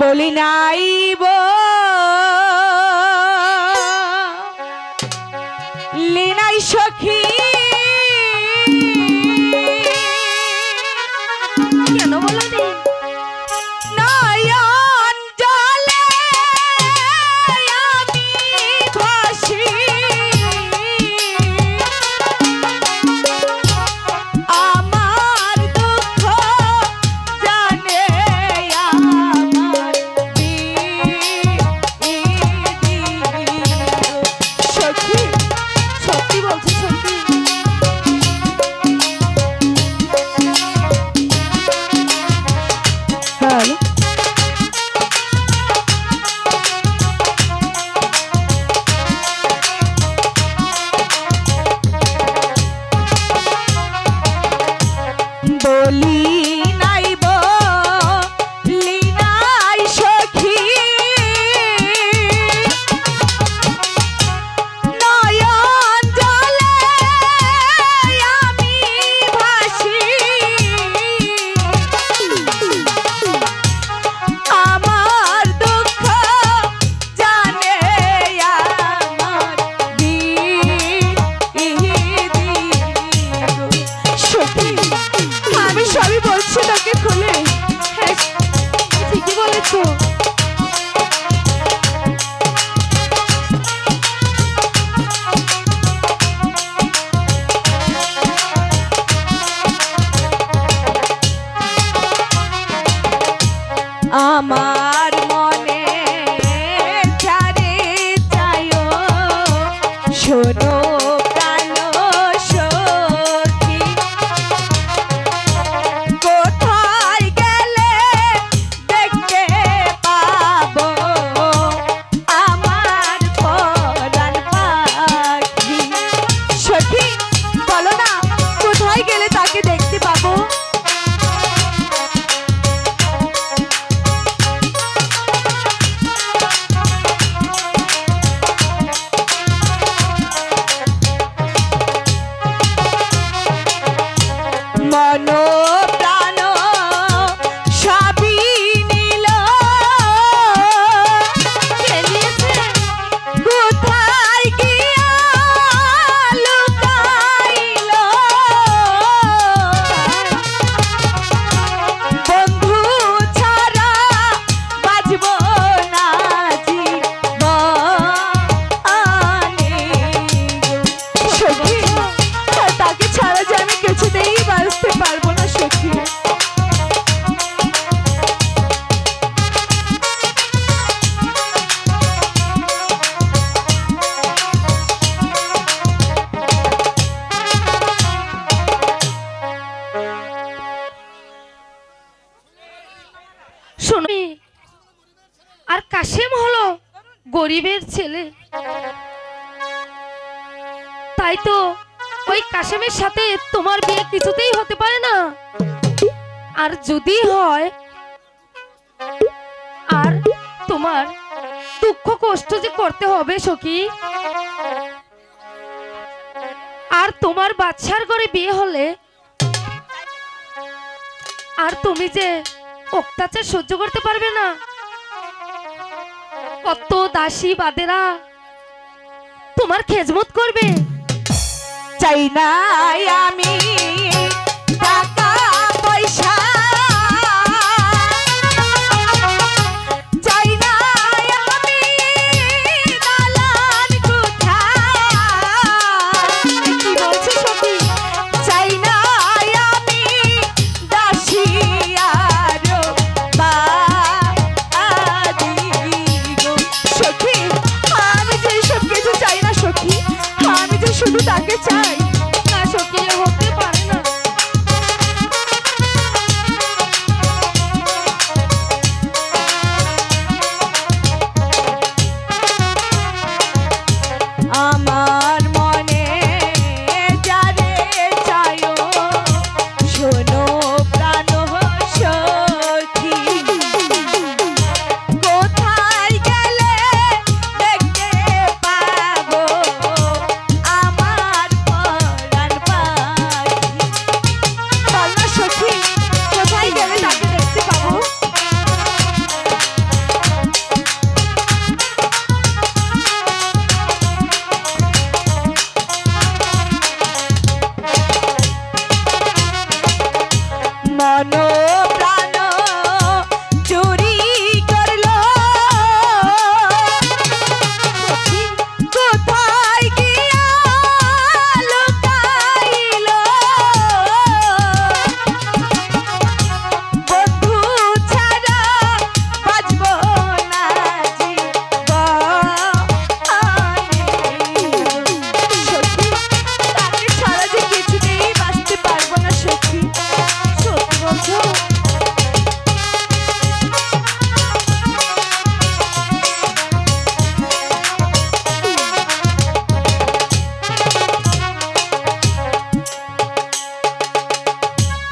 বলি নাইব লীনাই সখী। Böyle. ছোট গরিবের ছেলে। তাই তো ওই কাশেমের সাথে তোমার বিয়ে কিছুতেই হতে পারে না। আর যদি হয়, আর তোমার দুঃখ কষ্ট যে করতে হবে সখি, আর তোমার বাচ্চার ঘরে বিয়ে হলে, আর তুমি যে অত্যাচার সহ্য করতে পারবে না। কত দাসী বাদেরা। তোমার খেজমত করবে। চাই না আমি